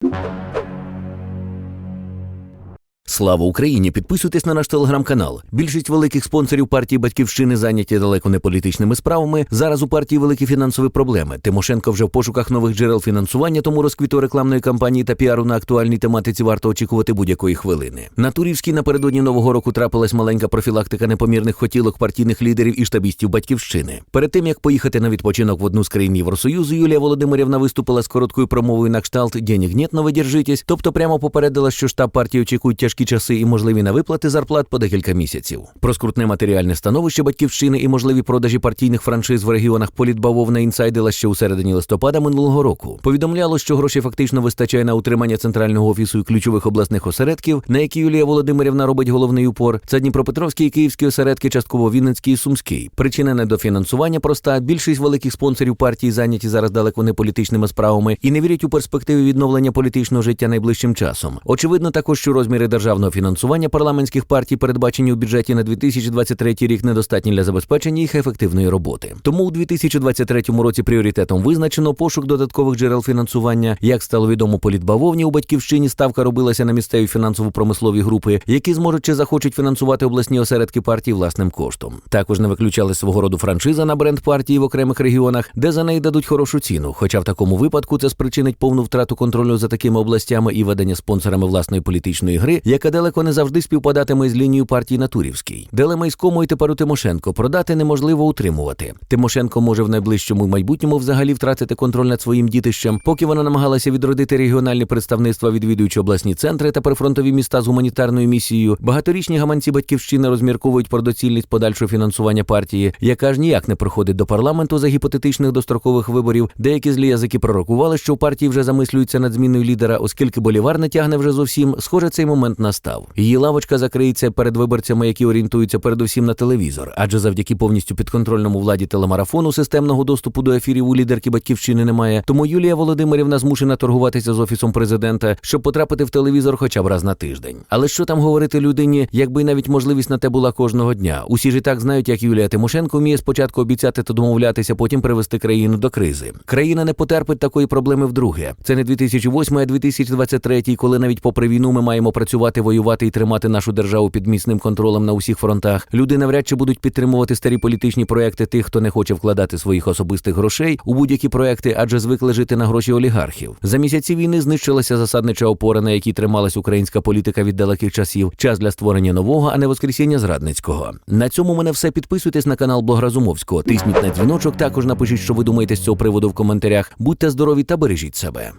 you. Слава Україні! Підписуйтесь на наш телеграм-канал. Більшість великих спонсорів партії Батьківщини зайняті далеко не політичними справами. Зараз у партії великі фінансові проблеми. Тимошенко вже в пошуках нових джерел фінансування, тому розквіту рекламної кампанії та піару на актуальній тематиці варто очікувати будь-якої хвилини. На Турівській напередодні нового року трапилась маленька профілактика непомірних хотілок партійних лідерів і штабістів Батьківщини. Перед тим як поїхати на відпочинок в одну з країн Євросоюзу, Юлія Володимирівна виступила з короткою промовою на кшталт «Денег нет, но ви держитесь», тобто прямо попередила, що штаб партії очікують тяжкі часи і можливі на виплати зарплат по декілька місяців. Про скрутне матеріальне становище батьківщини і можливі продажі партійних франшиз в регіонах політбавовна інсайдила ще у середині листопада минулого року. Повідомляло, що грошей фактично вистачає на утримання центрального офісу і ключових обласних осередків, на які Юлія Володимирівна робить головний упор. Це Дніпропетровський і Київські осередки, частково Вінницький і Сумський. Причина недофінансування проста. Більшість великих спонсорів партії зайняті зараз далеко не політичними справами і не вірять у перспективи відновлення політичного життя найближчим часом. Очевидно, також що розміри державного фінансування парламентських партій, передбачені у бюджеті на 2023 рік, недостатні для забезпечення їх ефективної роботи. Тому у 2023 році пріоритетом визначено пошук додаткових джерел фінансування. Як стало відомо політбавовні у батьківщині, ставка робилася на місцеві фінансово-промислові групи, які зможуть чи захочуть фінансувати обласні осередки партії власним коштом. Також не виключали свого роду франшиза на бренд партії в окремих регіонах, де за неї дадуть хорошу ціну. Хоча в такому випадку це спричинить повну втрату контролю за такими областями і ведення спонсорами власної політичної гри, яка далеко не завжди співпадатиме з лінією партії на Турівській. Делемайському і тепер у Тимошенко продати неможливо утримувати. Тимошенко може в найближчому майбутньому взагалі втратити контроль над своїм дітищем, поки вона намагалася відродити регіональні представництва, відвідуючи обласні центри та прифронтові міста з гуманітарною місією. Багаторічні гаманці батьківщини розмірковують про доцільність подальшого фінансування партії, яка ж ніяк не проходить до парламенту за гіпотетичних дострокових виборів. Деякі злі язики пророкували, що у партії вже замислюються над зміною лідера, оскільки Болівар не тягне вже зовсім. Схоже, цей момент настав. Її лавочка закриється перед виборцями, які орієнтуються передусім на телевізор, адже завдяки повністю підконтрольному владі телемарафону системного доступу до ефірів у лідерки батьківщини немає. Тому Юлія Володимирівна змушена торгуватися з офісом президента, щоб потрапити в телевізор хоча б раз на тиждень. Але що там говорити людині, якби навіть можливість на те була кожного дня? Усі ж і так знають, як Юлія Тимошенко вміє спочатку обіцяти та домовлятися, потім привести країну до кризи. Країна не потерпить такої проблеми вдруге. Це не 2008, а 2023, коли навіть попри війну ми маємо працювати, воювати і тримати нашу державу під міцним контролем на усіх фронтах. Люди навряд чи будуть підтримувати старі політичні проекти тих, хто не хоче вкладати своїх особистих грошей у будь-які проекти, адже звикли жити на гроші олігархів. За місяці війни знищилася засаднича опора, на якій трималась українська політика від далеких часів. Час для створення нового, а не воскресіння зрадницького. На цьому мене все. Підписуйтесь на канал Блог Разумовського. Тисніть на дзвіночок. Також напишіть, що ви думаєте з цього приводу в коментарях. Будьте здорові та бережіть себе.